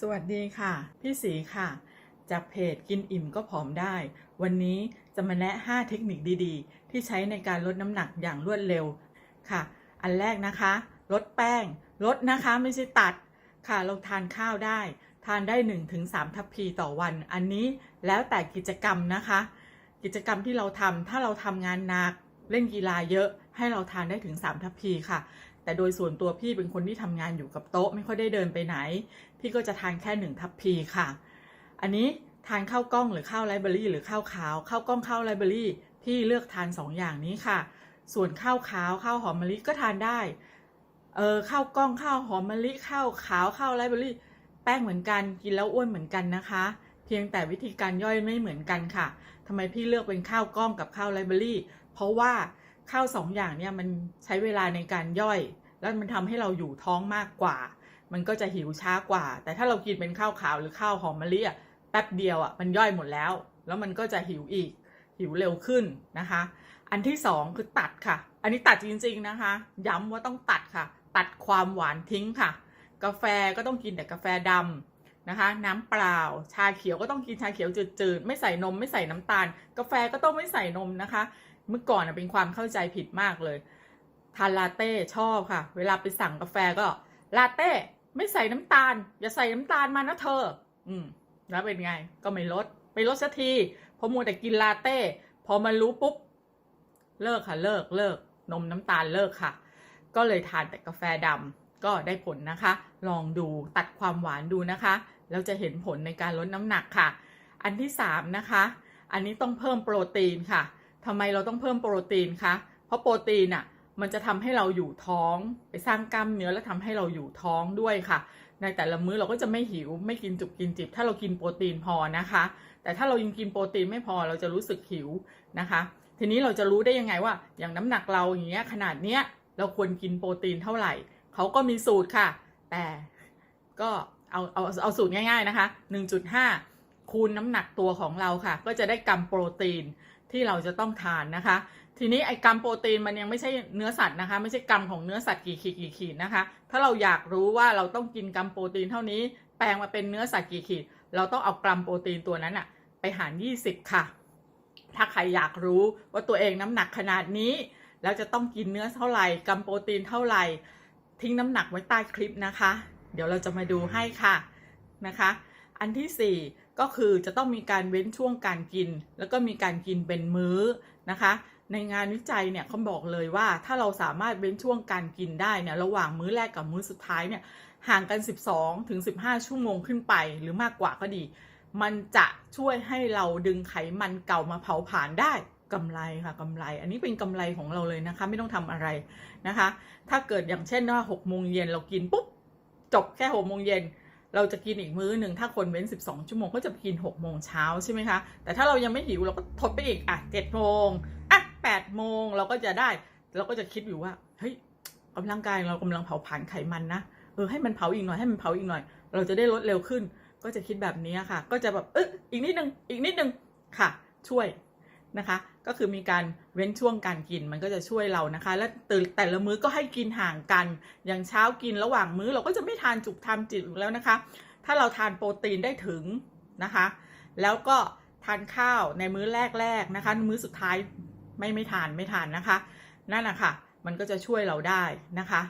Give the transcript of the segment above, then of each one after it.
สวัสดีค่ะ พี่สีค่ะ จากเพจกินอิ่มก็ผอมได้ วันนี้จะมาแนะ 5 เทคนิคดีๆ ที่ใช้ในการลดน้ำหนักอย่างรวดเร็วค่ะ อันแรกนะคะ ลดแป้ง ลดนะคะไม่ใช่ตัดค่ะ เราทานข้าวได้ ทานได้ 1-3 ทัพพีต่อวัน อันนี้แล้วแต่กิจกรรมนะคะ กิจกรรมที่เราทำถ้าเราทำงานหนักเล่นกีฬาเยอะให้เราทานได้ถึง 3 ทัพพีค่ะ แต่โดยส่วนตัวพี่เป็นคนที่ทำงานอยู่กับโต๊ะไม่ค่อยได้เดินไปไหน พี่ก็จะทานแค่หนึ่งทัพพีค่ะ อันนี้ทานข้าวกล้องหรือข้าวไรเบอรี่หรือข้าวขาวข้าวกล้องข้าวไรเบอรี่พี่เลือกทานสองอย่างนี้ค่ะ ส่วนข้าวขาวข้าวหอมมะลิก็ทานได้เออข้าวกล้องข้าวหอมมะลิข้าวขาวข้าวไรเบอรี่ แป้งเหมือนกันกินแล้วอ้วนเหมือนกันนะคะ เพียงแต่วิธีการย่อยไม่เหมือนกันค่ะทำไมพี่เลือกเป็นข้าวกล้องกับข้าวไรเบอรี่ เพราะว่า ข้าวสองอย่างเนี่ยมันใช้เวลาในการย่อย แล้วมันทำให้เราอยู่ท้องมากกว่า มันก็จะหิวช้ากว่า แต่ถ้าเรากินเป็นข้าวขาวหรือข้าวหอมมะลิอะแป๊บเดียวอะมันย่อยหมดแล้ว แล้วมันก็จะหิวอีกหิวเร็วขึ้นนะคะ อันที่สองคือตัดค่ะ อันนี้ตัดจริง ๆนะคะ ย้ำว่าต้องตัดค่ะ ตัดความหวานทิ้งค่ะ กาแฟก็ต้องกินแต่กาแฟดำนะคะน้ำเปล่าชาเขียวก็ต้องกินชาเขียวจืดๆ ไม่ใส่นมไม่ใส่น้ำตาล กาแฟก็ต้องไม่ใส่นมนะคะ เมื่อก่อนเป็นความเข้าใจผิดมากเลยทานลาเต้ชอบค่ะ เวลาไปสั่งกาแฟก็ลาเต้ไม่ใส่น้ำตาล อย่าใส่น้ำตาลมานะเธอ อืม แล้วเป็นไง ก็ไม่ลด ไม่ลดสักทีพอมัวแต่กินลาเต้ พอมารู้ปุ๊บ เลิกค่ะ เลิกเลิก นมน้ำตาลเลิกค่ะ ก็เลยทานแต่กาแฟดำก็ได้ผลนะคะ ลองดูตัดความหวานดูนะคะ แล้วจะเห็นผลในการลดน้ำหนักค่ะ อันที่สามนะคะ อันนี้ต้องเพิ่มโปรตีนค่ะ ทำไมเราต้องเพิ่มโปรตีนคะ เพราะโปรตีนอะมันจะทำให้เราอยู่ท้อง ไปสร้างกล้ามเนื้อแล้วทำให้เราอยู่ท้องด้วยค่ะ ในแต่ละมื้อเราก็จะไม่หิวไม่กินจุกกินจิบ ถ้าเรากินโปรตีนพอนะคะ แต่ถ้าเรายังกินโปรตีนไม่พอเราจะรู้สึกหิวนะคะ ทีนี้เราจะรู้ได้ยังไงว่า อย่างน้ำหนักเราอย่างเงี้ยขนาดเนี้ยเราควรกินโปรตีนเท่าไหร่เขาก็มีสูตรค่ะ แต่ก็เอาเอาเอาสูตรง่าย ๆนะคะ 1.5 คูณน้ำหนักตัวของเราค่ะ ก็จะได้กรัมโปรตีน ที่เราจะต้องทานนะคะ ทีนี้ไอ้กรัมโปรตีนมันยังไม่ใช่เนื้อสัตว์นะคะ ไม่ใช่กรัมของเนื้อสัตว์กี่ขีดกี่ขีดนะคะ ถ้าเราอยากรู้ว่าเราต้องกินกรัมโปรตีนเท่านี้ แปลงมาเป็นเนื้อสัตว์กี่ขีด เราต้องเอากรัมโปรตีนตัวนั้นอะไปหาร 20 ค่ะ ถ้าใครอยากรู้ว่าตัวเองน้ำหนักขนาดนี้ แล้วจะต้องกินเนื้อเท่าไหร่กรัมโปรตีนเท่าไหร่ ทิ้งน้ำหนักไว้ใต้คลิปนะคะ เดี๋ยวเราจะมาดูให้ค่ะนะคะ อันที่4 ก็คือจะต้องมีการเว้นช่วงการกิน แล้วก็มีการกินเป็นมื้อนะคะ ในงานวิจัยเนี่ยเขาบอกเลยว่าถ้าเราสามารถเว้นช่วงการกินได้เนี่ยระหว่างมื้อแรกกับมื้อสุดท้ายเนี่ยห่างกัน 12ถึง15 ชั่วโมงขึ้นไป หรือมากกว่าก็ดี มันจะช่วยให้เราดึงไขมันเก่ามาเผาผลาญได้กำไรค่ะกำไร อันนี้เป็นกำไรของเราเลยนะคะ ไม่ต้องทำอะไรนะคะ ถ้าเกิดอย่างเช่นว่า6โมงเย็นเรากินปุ๊บจบแค่6โมงเย็น เราจะกินอีกมื้อหนึ่งถ้าคนเว้น 12 ชั่วโมงก็จะกิน 6 โมงเช้าใช่ไหมคะ แต่ถ้าเรายังไม่หิวเราก็ทดไปอีกอะ7โมงอะ8โมงเราก็จะได้ เราก็จะคิดอยู่ว่าเฮ้ยกำลังกายเรากำลังเผาผลาญไขมันนะเออให้มันเผาอีกหน่อยให้มันเผาอีกหน่อย เราจะได้ลดเร็วขึ้น ก็จะคิดแบบนี้ค่ะ ก็จะแบบเอออีกนิดนึงอีกนิดนึงค่ะ ช่วย นะคะ ก็คือมีการเว้นช่วงการกินมันก็จะช่วยเรานะคะ และตื่นแต่ละมื้อก็ให้กินห่างกัน อย่างเช้ากินระหว่างมื้อเราก็จะไม่ทานจุกทำจิตอยู่แล้วนะคะ ถ้าเราทานโปรตีนได้ถึงนะคะ แล้วก็ทานข้าวในมื้อแรกๆนะคะ มื้อสุดท้ายไม่ไม่ทานไม่ทานนะคะ นั่นแหะค่ะมันก็จะช่วยเราได้นะคะ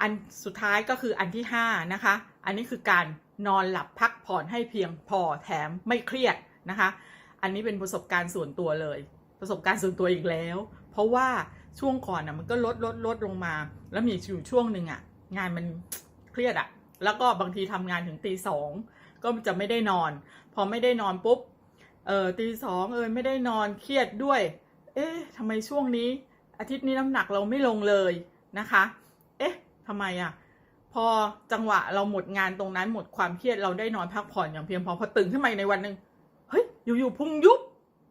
อันสุดท้ายก็คืออันที่5นะคะ อันนี้คือการนอนหลับพักผ่อนให้เพียงพอแถมไม่เครียดนะคะ อันนี้เป็นประสบการณ์ส่วนตัวเลย ประสบการณ์ส่วนตัวอีกแล้ว เพราะว่าช่วงก่อนอะมันก็ลดลดลดลงมา แล้วมีอยู่ช่วงหนึ่งอะ งานมันเครียดอะ แล้วก็บางทีทำงานถึงตีสองก็จะไม่ได้นอน พอไม่ได้นอนปุ๊บเออตีสองเออไม่ได้นอนเครียดด้วย เอ๊ะทำไมช่วงนี้ อาทิตย์นี้น้ำหนักเราไม่ลงเลยนะคะ เอ๊ะทำไมอะ พอจังหวะเราหมดงานตรงนั้นหมดความเครียดเราได้นอนพักผ่อนอย่างเพียงพอพอตื่นขึ้นมาในวันหนึ่ง อยู่ๆพุงยุบ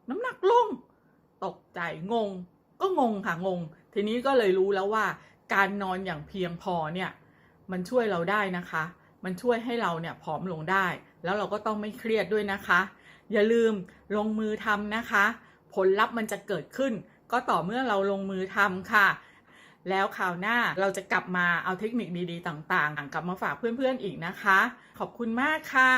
น้ำหนักลง ตกใจงง ก็งงค่ะงง ทีนี้ก็เลยรู้แล้วว่า การนอนอย่างเพียงพอเนี่ยมันช่วยเราได้นะคะ มันช่วยให้เราเนี่ยผอมลงได้ แล้วเราก็ต้องไม่เครียดด้วยนะคะ อย่าลืมลงมือทำนะคะ ผลลัพธ์มันจะเกิดขึ้น ก็ต่อเมื่อเราลงมือทำค่ะแล้วคราวหน้าเราจะกลับมาเอาเทคนิคดีๆ ต่างๆ กลับมาฝากเพื่อนๆอีกนะคะ ขอบคุณมากค่ะ